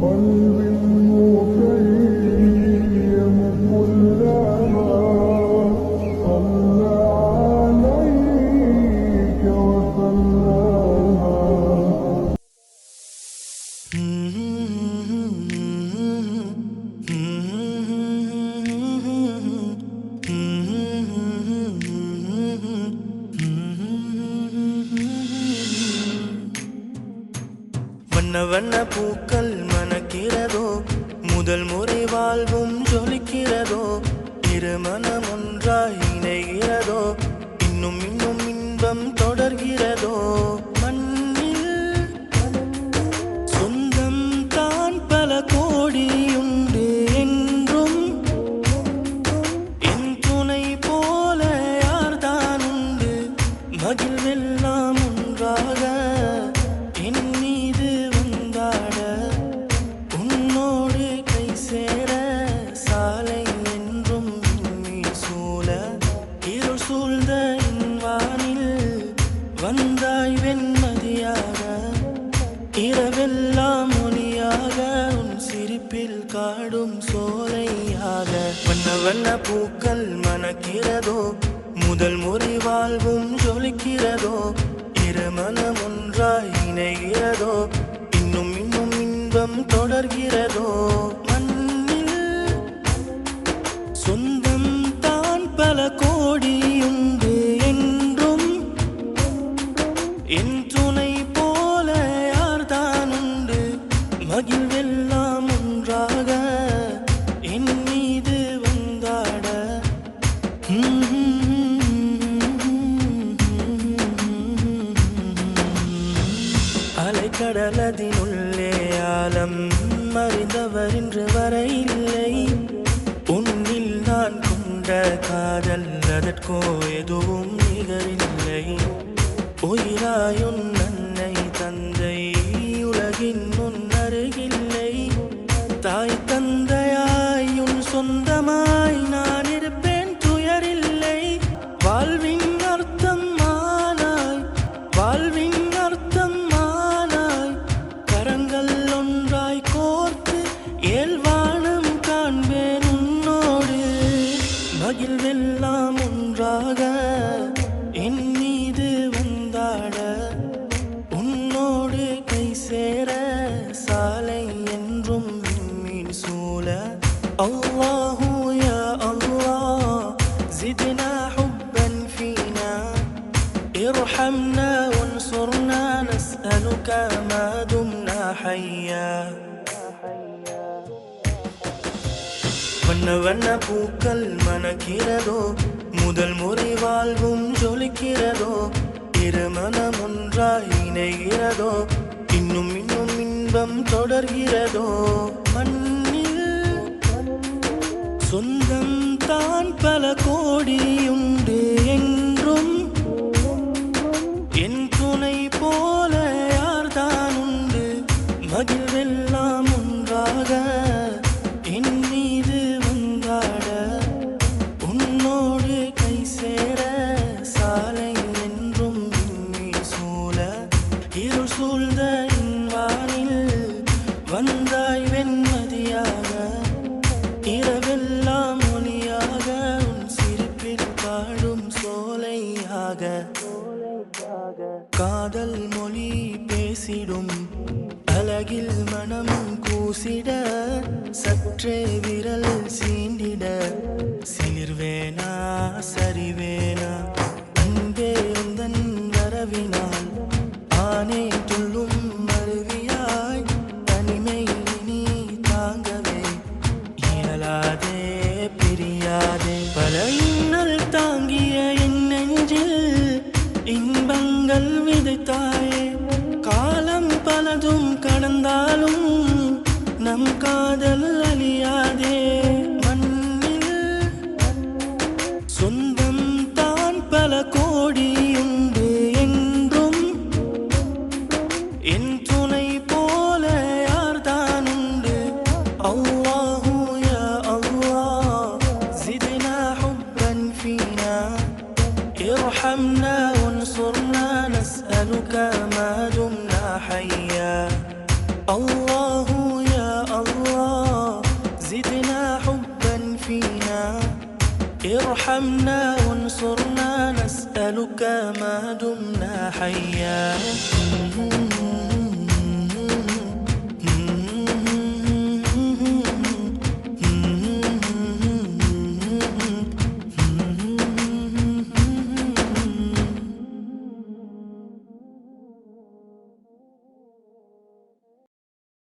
One முதல் முறை வாழ்வும் ஜொலிக்கிறதோ திருமணம் ஒன்றாய் இணைகிறதோ இன்னும் இரவெல்லாம் ஒளியாக உன் சிரிப்பில் காடும் சோலையாக. வண்ண வண்ண பூக்கள் மணக்கிறதோ முதல் முறை வாழ்வும் ஜொலிக்கிறதோ இருமனம் ஒன்றாய் இணைகிறதோ இன்னும் இன்னும் இன்பம் தொடர்கிறதோ. மண்ணில் சொந்தம் தான் பல கோடியும் மகிழ்வெல்லாம் ஒன்றாக என் மீது வந்தாட. அலைக்கடலதினுள்ளே ஆலம் மறிந்தவர் இன்று வரை இல்லை. உன்னில் நான் கொண்ட காதல் அதற்கோ எதுவும் நிகரில்லை. உயிராயுன் தாய் தந்தையாயுன் சொந்தமாய் நான் இருப்பேன் துயரில்லை. வாழ்வின் அர்த்தம் ஆனாய் வாழ்வின் அர்த்தம் ஆனாய் கரங்கள் ஒன்றாய் கோர்த்து ஏழ்வானம் காண்பேன் உன்னோடு. மகிழ்வெல்லாம் ஒன்றாக அல்லாஹூ யா அல்லாஹ் زدنا حبا فينا ارحمنا وانصرنا نسألك ما دمنا حيا வண்ண வண்ண பூக்கள் மணக்கிறதோ முதல் முறை வாழ்வும் ஜொலிக்கிறதோ இருமனம் ஒன்றாய் இணைகிறதோ இன்னும் இன்னும் இன்பம் தொடர்கிறதோ இரவெல்லாம் ஒளியாக உன் சிரிப்பில் பாடும் சோலையாக. காதல் மொழி பேசிடும் அழகில் மனம் கூசிட சற்றே விரல் சீண்டிட. சிலிர்வேனா சரிவேனா? இயலாதே பிரியாதே. பல இன்னல் தாங்கிய என் நெஞ்சில் இன்பங்கள் விதைத்தாயே. காலம் பலதும் கடந்தாலும் நம் காதல் அழியாதே. أسلمنا وانصرنا نسألك ما دمنا حيا. الله يا الله زدنا حبا فينا. ارحمنا وانصرنا نسألك ما دمنا حيا.